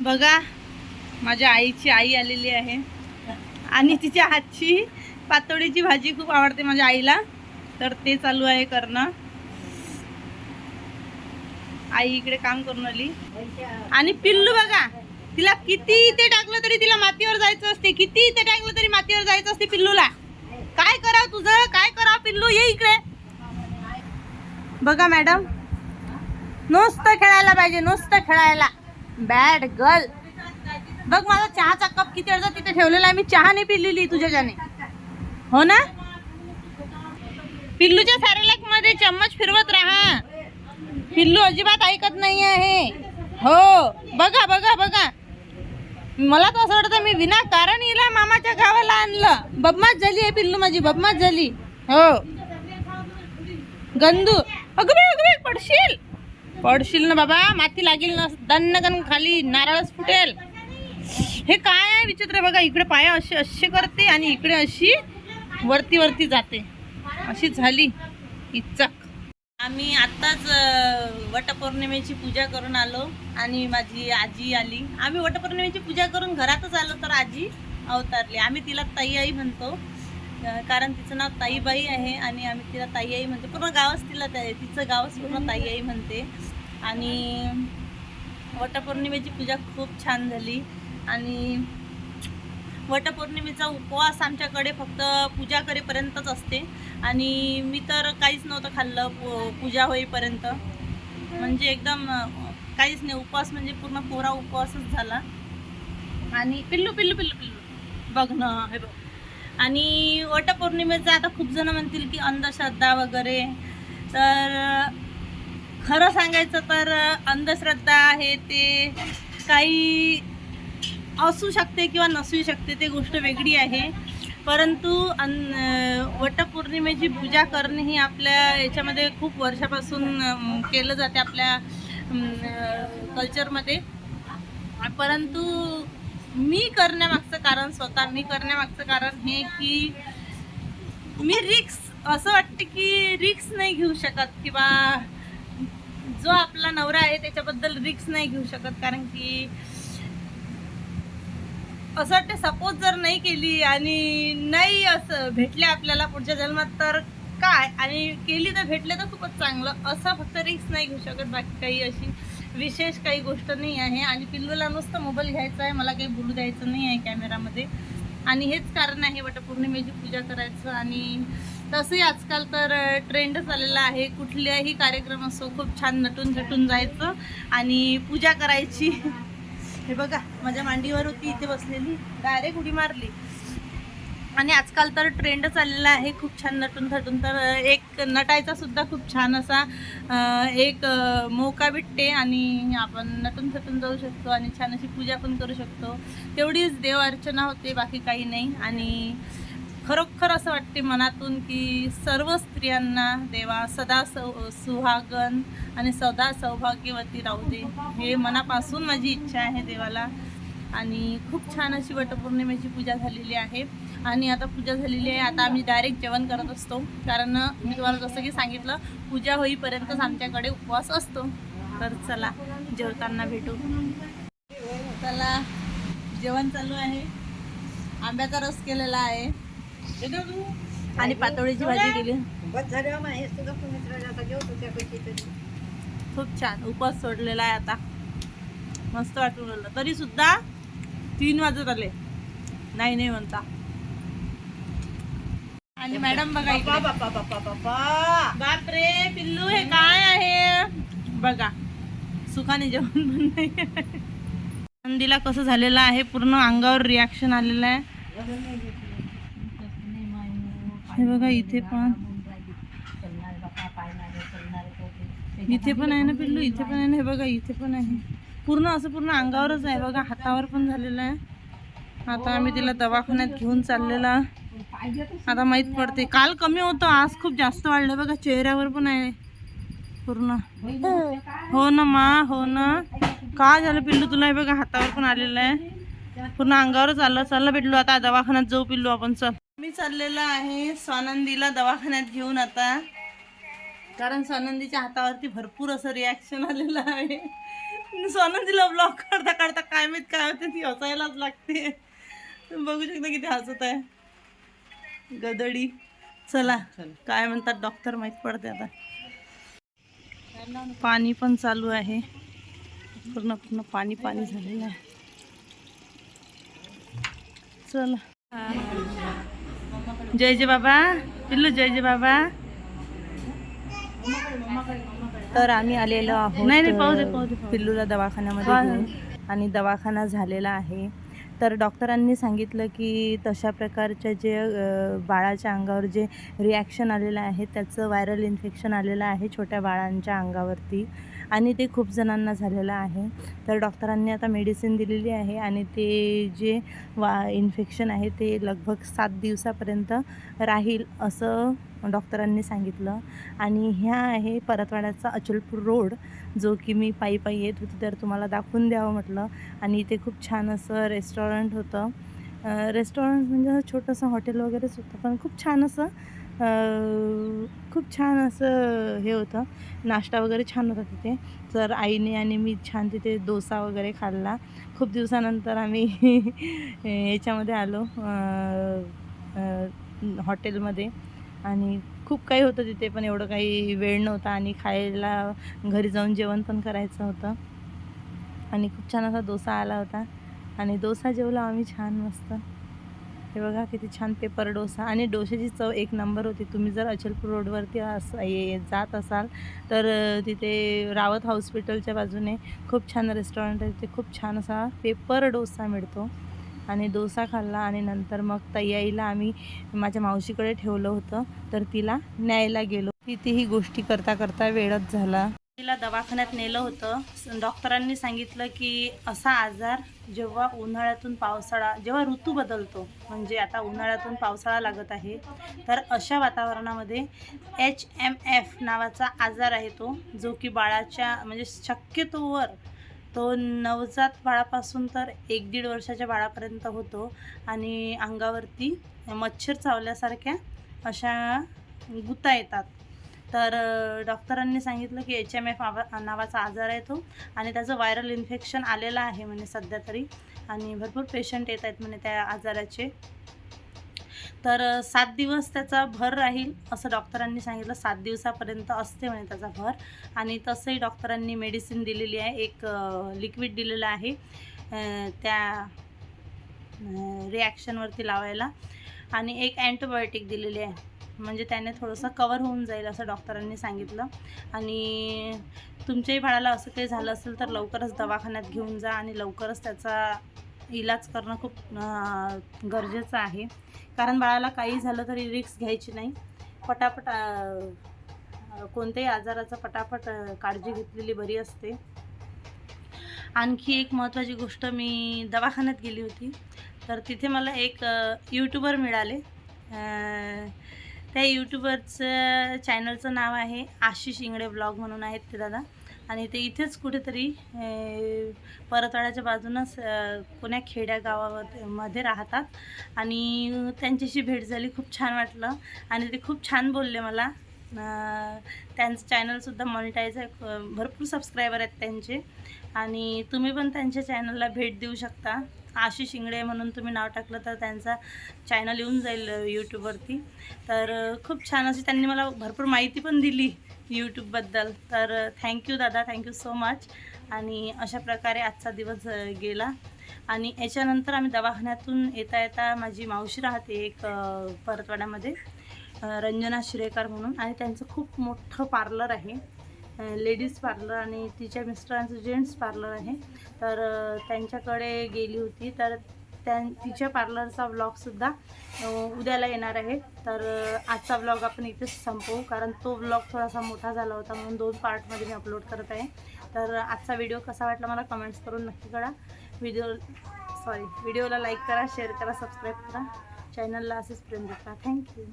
बघा माझ्या आईची आई आलेली आहे. आणि तिच्या हातची पातोडीची भाजी खूप आवडते माझ्या आईला. तर ते चालू आहे करणं. आई इकडे काम करून आली. आणि पिल्लू बघा तिला किती इथे टाकलं तरी तिला मातीवर जायचं असते. किती इथे टाकलं तरी मातीवर जायचं असते पिल्लूला. काय करावं तुझं? काय करावं पिल्लू? ये इकडे. बघा मॅडम नुसतं खेळायला पाहिजे नुसतं खेळायला. बॅड गर्ल बघ माझा चहाचा कप किती अर्ज तिथे ठेवलेला आहे. मी चहा नाही पिलेली तुझ्याच्याने हो ना? पिल्लूच्या सॅरेलॅकमध्ये चम्मच फिरवत राहा. पिल्लू अजिबात ऐकत नाही आहे. हो बघा बघा बघा. मला तर असं वाटतं मी विनाकारण हिला मामाच्या गावाला आणलं. बदमाश झाली आहे पिल्लू माझी बदमाश झाली. हो. गंदू. अगं बाई, अगं पडशील. पडशील ना बाबा माती लागेल ना दन्नगन खाली नारळच फुटेल. हे काय आहे विचित्र बघा इकडे पाया असे असे करते आणि इकडे अशी वरती वरती जाते. अशी झाली. इचक. आम्ही आत्ताच वटपौर्णिमेची पूजा करून आलो आणि माझी आजी आली. आम्ही वटपौर्णिमेची पूजा करून घरातच आलो तर आजी अवतारली. आम्ही तिला ताई आई म्हणतो. कारण तिचं नाव ताईबाई आहे आणि आम्ही तिला ताई आई म्हणतो. पूर्ण गावच तिला तिचं गावच पूर्ण ताई आई म्हणते. आणि वटपौर्णिमेची पूजा खूप छान झाली. आणि वटपौर्णिमेचा उपवास आमच्याकडे फक्त पूजा करेपर्यंतच असते. आणि मी तर काहीच नव्हतं खाल्लं पू- पूजा होईपर्यंत. म्हणजे एकदम काहीच नाही. उपवास म्हणजे पूर्ण कोरा उपवासच झाला. आणि पिल्लू पिल्लू पिल्लू पिल्लू. बघ ना हे बघ. आणि वटपौर्णिमेचं आता खूप जण म्हणतील की अंधश्रद्धा वगैरे. तर खरं सांगायचं तर अंधश्रद्धा आहे ते काही असू शकते किंवा नसू शकते ते गोष्ट वेगळी आहे. परंतु अन वटपौर्णिमेची पूजा करणे ही आपल्या याच्यामध्ये खूप वर्षापासून केलं जाते आपल्या कल्चरमध्ये परंतु मी करण्यामागचं कारण स्वतः मी करण्यामागचं कारण हे की मी रिक्स असं वाटते की रिक्स नाही घेऊ शकत किंवा जो आपला नवरा आहे त्याच्याबद्दल रिक्स नाही घेऊ शकत. कारण की असं वाटते सपोज जर नाही केली आणि नाही असं भेटले आपल्याला पुढच्या जन्मात तर काय? आणि केली तर भेटले तर खूपच चांगलं. असं फक्त रिक्स नाही घेऊ शकत बाकी काही अशी. विशेष काही गोष्ट नाही आहे. आणि पिल्लूला नुसतं मोबाईल घ्यायचा आहे. मला काही बोलू द्यायचं नाही आहे कॅमेरामध्ये आणि हेच कारण आहे वटपौर्णिमेची पूजा करायचं. आणि तसंही आजकाल तर ट्रेंड चाललेला आहे. कुठल्याही कार्यक्रम असो खूप छान नटून झटून जायचं. आणि पूजा करायची. हे बघा माझ्या मांडीवर होती इथे बसलेली. डायरेक्ट उडी मारली. आणि आजकाल तर ट्रेंड चाललेला आहे खूप छान नटून थटून. तर एक नटायचा सुद्धा खूप छान असा एक मोका मौका भेटते आणि आपण नटून थटून जाऊ शकतो आणि छान अशी पूजा पण करू शकतो. तेवढीच देव अर्चना होते बाकी काही नाही. आणि खरोखर असं वाटते मनातून की सर्व स्त्रियांना देवा सदा सौ सुहागन आणि सदा सौभाग्यवती राहू दे. हे मनापासून माझी इच्छा आहे देवाला. आणि खूप छान अशी वटपौर्णिमेची पूजा झालेली आहे. आणि आता पूजा झालेली आहे. आता आम्ही डायरेक्ट जेवण करत असतो. कारण मी तुम्हाला जसं की सांगितलं पूजा होईपर्यंतच आमच्याकडे उपवास असतो. तर चला जेवताना भेटू. चला जेवण चालू आहे. आंब्याचा रस केलेला आहे. आणि पातोळीची भाजी केली. खूप छान. उपवास सोडलेला आहे आता. मस्त वाटून राहिलं. तरी सुद्धा तीन वाजत आले. नाही नाही म्हणता. आणि मॅडम बघा इकडे. बापरे पिल्लू हे काय आहे? बघा. सुखाने जेवण पण नाही नंदीला कसं झालेलं आहे पूर्ण अंगावर रिॲक्शन आलेलं आहे. हे बघा इथे पण. इथे पण आहे ना पिल्लू? इथे पण आहे ना? हे बघा इथे पण आहे. पूर्ण असं पूर्ण अंगावरच आहे. बघा हातावर पण झालेलं आहे. आता आम्ही तिला दवाखान्यात घेऊन चाललेला. आता माहीत पडते. काल कमी होतं आज खूप जास्त वाढलं. बघा चेहऱ्यावर पण आहे. पूर्ण. हो ना मा हो ना. का झालं पिल्लू तुला? हे बघा हातावर पण आलेलं आहे. पूर्ण अंगावरच आलं. चाललं पिल्लू आता दवाखान्यात जाऊ पिल्लू आपण. चल. मी चाललेलं आहे स्वानंदीला दवाखान्यात घेऊन आता. कारण स्वानंदीच्या हातावरती भरपूर असं रिॲक्शन आलेलं आहे. स्वानंदीला ब्लॉक करता करता काय माहीत काय होते ती हसायलाच लागते. तुम्ही बघू शकता किती हसत आहे. गदडी. चला काय म्हणतात डॉक्टर माहीत पडते आता. पाणी पण चालू आहे. पूर्ण पूर्ण पाणी पाणी झालेलं आहे. चला. जय जय बाबा. पिल्लू जय जय बाबा. तर आम्ही आलेलो आहोत पिल्लूला दवाखान्यामध्ये आणि दवाखाना झालेला आहे. तर डॉक्टरांनी सांगितलं की तशा प्रकारच्या जे बाळाच्या अंगावर जे रिॲक्शन आलेलं आहे त्याचं व्हायरल इन्फेक्शन आलेलं आहे छोट्या बाळांच्या अंगावरती. आणि ते खूप जणांना झालेलं आहे. तर डॉक्टरांनी आता मेडिसिन दिलेली आहे आणि ते जे वा इन्फेक्शन आहे ते लगभग सात दिवसापर्यंत राहील असं डॉक्टरांनी सांगितलं. आणि ह्या आहे परतवाड्याचा अचलपूर रोड जो की मी पायी पायी येत होती तर तुम्हाला दाखवून द्यावं म्हटलं. आणि इथे खूप छान असं रेस्टॉरंट होतं. रेस्टॉरंट म्हणजे असं छोटंसं हॉटेल वगैरेच होतं पण खूप छान असं खूप छान असं हे होतं. नाश्ता वगैरे छान होता तिथे. तर आईने आणि मी छान तिथे डोसा वगैरे खाल्ला. खूप दिवसानंतर आम्ही याच्यामध्ये आलो हॉटेलमध्ये. आणि खूप काही होतं तिथे पण एवढं काही वेळ नव्हता. आणि खायला घरी जाऊन जेवण पण करायचं होतं. आणि खूप छान असा डोसा आला होता. आणि डोसा जेवला आम्ही छान मस्त. हे बघा किती छान पेपर डोसा आणि डोशाची चव एक नंबर होती. तुम्ही जर अचलपूर रोडवरती अस ये जात असाल तर तिथे रावत हॉस्पिटलच्या बाजूने खूप छान रेस्टॉरंट आहे. तिथे खूप छान असा पेपर डोसा मिळतो. आणि डोसा खाल्ला आणि नंतर मग तयाईला आम्ही माझ्या मावशीकडे ठेवलं होतं तर तिला न्यायला गेलो. ती तीही गोष्टी करता करता वेळच झाला. तिला दवाखान्यात नेलं होतं. स- डॉक्टरांनी सांगितलं की असा आजार जेव्हा उन्हाळ्यातून पावसाळा जेव्हा ऋतू बदलतो म्हणजे आता उन्हाळ्यातून पावसाळा लागत आहे तर अशा वातावरणामध्ये एच एम एफ नावाचा आजार आहे तो जो की बाळाच्या म्हणजे शक्यतोवर तो नवजात बाळापासून तर एक दीड वर्षाच्या बाळापर्यंत होतो आणि अंगावरती मच्छर चावल्यासारख्या अशा गुता येतात. तर डॉक्टरांनी सांगितलं की एच एम एफ नावाचा आजार आहे तो आणि त्याचं व्हायरल इन्फेक्शन आलेलं आहे म्हणे सध्या तरी आणि भरपूर पेशंट येत आहेत म्हणे त्या आजाराचे. तर सात दिवस त्याचा भर राहील असं डॉक्टरांनी सांगितलं. सात दिवसापर्यंत असते म्हणे त्याचा भर आणि तसंही डॉक्टरांनी मेडिसिन दिलेली आहे. एक लिक्विड दिलेलं आहे त्या रिॲक्शनवरती लावायला आणि एक अँटीबायोटिक दिलेली आहे. म्हणजे त्याने थोडंसं कवर होऊन जाईल असं डॉक्टरांनी सांगितलं. आणि तुमच्याही बाळाला असं काही झालं असेल तर लवकरच दवाखान्यात घेऊन जा आणि लवकरच त्याचा इलाज करणं खूप गरजेचं आहे. कारण बाळाला काही झालं तरी रिक्स घ्यायची नाही. पटापट कोणत्याही आजाराचा पटापट काळजी घेतलेली बरी असते. आणखी एक महत्त्वाची गोष्ट मी दवाखान्यात गेली होती. तर तिथे मला एक यूट्यूबर मिळाले. त्या यूट्यूबरचं चॅनलचं नाव आहे आशिष इंगडे ब्लॉग म्हणून आहेत ते दादा. आणि ते इथेच कुठेतरी परतवाड्याच्या बाजूनच कोण्या खेड्या गावामध्ये मध्ये राहतात. आणि त्यांच्याशी भेट झाली खूप छान वाटलं. आणि ते खूप छान बोलले मला. त्यांचं चॅनलसुद्धा मॉनिटाईज आहे. भरपूर सबस्क्रायबर आहेत त्यांचे. आणि तुम्ही पण त्यांच्या चॅनलला भेट देऊ शकता. आशिष इंगळे म्हणून तुम्ही नाव टाकलं तर त्यांचा चॅनल येऊन जाईल यूट्यूबवरती तर खूप छान अशी त्यांनी मला भरपूर माहिती पण दिली यूट्यूबबद्दल तर थँक्यू दादा थँक्यू सो मच आणि अशा प्रकारे आजचा दिवस गेला. आणि याच्यानंतर आम्ही दवाखान्यातून येता येता माझी मावशी राहते एक परतवाड्यामध्ये रंजना शिरेकर म्हणून. आणि त्यांचं खूप मोठं पार्लर आहे. लेडीज पार्लर आणि तिच्या मिस्टरांचं जेंट्स पार्लर आहे. तर त्यांच्याकडे गेली होती. तर त्या तिच्या पार्लरचा व्लॉगसुद्धा उद्याला येणार आहे. तर आजचा व्लॉग आपण इथेच संपवू. कारण तो व्लॉग थोडासा मोठा झाला होता म्हणून दोन पार्टमध्ये मी अपलोड करत आहे. तर आजचा व्हिडिओ कसा वाटला मला कमेंट्स करून नक्की कळा. व्हिडिओ सॉरी व्हिडिओला लाईक करा शेअर करा सबस्क्राईब करा. चॅनलला असेच प्रेम देता थँक्यू